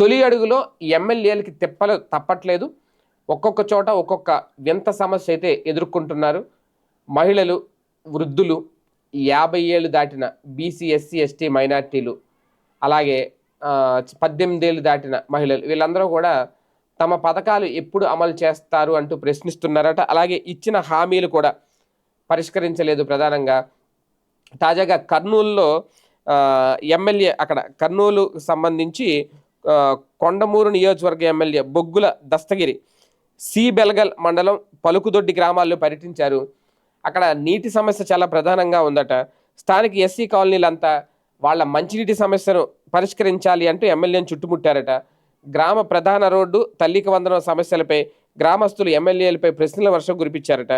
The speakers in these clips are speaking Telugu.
తొలి అడుగులో ఎమ్మెల్యేలకి తిప్పలు తప్పట్లేదు. ఒక్కొక్క చోట ఒక్కొక్క వింత సమస్య అయితే ఎదుర్కొంటున్నారు. మహిళలు వృద్ధులు యాభై ఏళ్ళు దాటిన బీసీ ఎస్సీ ఎస్టీ మైనార్టీలు అలాగే పద్దెనిమిదేళ్ళు పద్దెనిమిది ఏళ్ళు దాటిన మహిళలు వీళ్ళందరూ కూడా తమ పథకాలు ఎప్పుడు అమలు చేస్తారు అంటూ ప్రశ్నిస్తున్నారట. అలాగే ఇచ్చిన హామీలు కూడా పరిష్కరించలేదు ప్రధానంగా. తాజాగా కర్నూలులో ఎమ్మెల్యే అక్కడ కర్నూలు సంబంధించి కొండమూరు నియోజకవర్గ ఎమ్మెల్యే బొగ్గుల దస్తగిరి సి బెలగల్ మండలం పలుకుదొడ్డి గ్రామాల్లో పర్యటించారు. అక్కడ నీటి సమస్య చాలా ప్రధానంగా ఉందట. స్థానిక ఎస్సీ కాలనీలంతా వాళ్ళ మంచినీటి సమస్యను పరిష్కరించాలి అంటూ ఎమ్మెల్యేను చుట్టుముట్టారట. గ్రామ ప్రధాన రోడ్డు తల్లికి వందనం సమస్యలపై గ్రామస్తులు ఎమ్మెల్యేలపై ప్రశ్నల వర్షం కురిపించారట.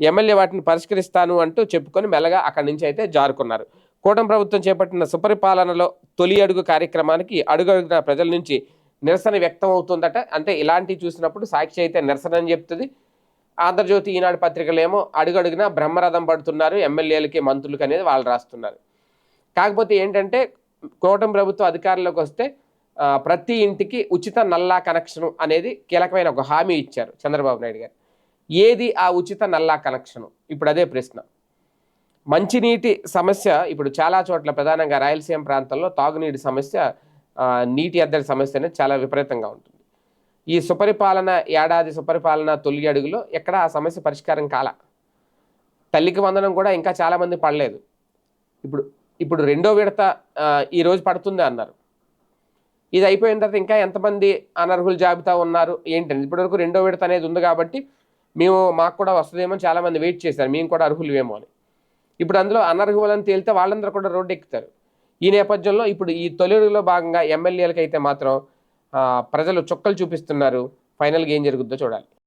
ఎమ్మెల్యే వాటిని పరిష్కరిస్తాను అంటూ చెప్పుకొని మెల్లగా అక్కడి నుంచి అయితే జారుకున్నారు. కూటమి ప్రభుత్వం చేపట్టిన సుపరిపాలనలో తొలి అడుగు కార్యక్రమానికి అడుగడుగున ప్రజల నుంచి నిరసన వ్యక్తం అవుతుందట. అంటే ఇలాంటివి చూసినప్పుడు సాక్షి అయితే నిరసన అని చెప్తుంది. ఆంధ్రజ్యోతి ఈనాడు పత్రికలేమో అడుగడుగున బ్రహ్మరథం పడుతున్నారు ఎమ్మెల్యేలకి మంత్రులకి అనేది వాళ్ళు రాస్తున్నారు. కాకపోతే ఏంటంటే కూటమి ప్రభుత్వం అధికారంలోకి వస్తే ప్రతి ఇంటికి ఉచిత నల్లా కనెక్షన్ అనేది కీలకమైన ఒక హామీ ఇచ్చారు చంద్రబాబు నాయుడు గారు. ఏది ఆ ఉచిత నల్లా కనెక్షన్? ఇప్పుడు అదే ప్రశ్న. మంచినీటి సమస్య ఇప్పుడు చాలా చోట్ల ప్రధానంగా రాయలసీమ ప్రాంతంలో తాగునీటి సమస్య నీటి ఎద్దడి సమస్య అనేది చాలా విపరీతంగా ఉంటుంది. ఈ సుపరిపాలన ఏడాది సుపరిపాలన తొలి అడుగులో ఎక్కడ ఆ సమస్య పరిష్కారం కాల. తల్లికి వందనం కూడా ఇంకా చాలామంది పడలేదు. ఇప్పుడు ఇప్పుడు రెండో విడత ఈరోజు పడుతుంది అన్నారు. ఇది అయిపోయిన తర్వాత ఇంకా ఎంతమంది అనర్హుల జాబితా ఉన్నారు ఏంటంటే ఇప్పటివరకు రెండో విడత అనేది ఉంది కాబట్టి మేము మాకు కూడా వస్తుందేమో అని చాలామంది వెయిట్ చేశారు. మేము కూడా అర్హులు ఏమో అని. ఇప్పుడు అందులో అనర్హులని తేలితే వాళ్ళందరూ కూడా రోడ్డు ఎక్కుతారు ఈ నేపథ్యంలో ఇప్పుడు ఈ తొలిలో భాగంగా ఎమ్మెల్యేలకు అయితే మాత్రం ప్రజలు చుక్కలు చూపిస్తున్నారు. ఫైనల్గా ఏం జరుగుద్దో చూడాలి.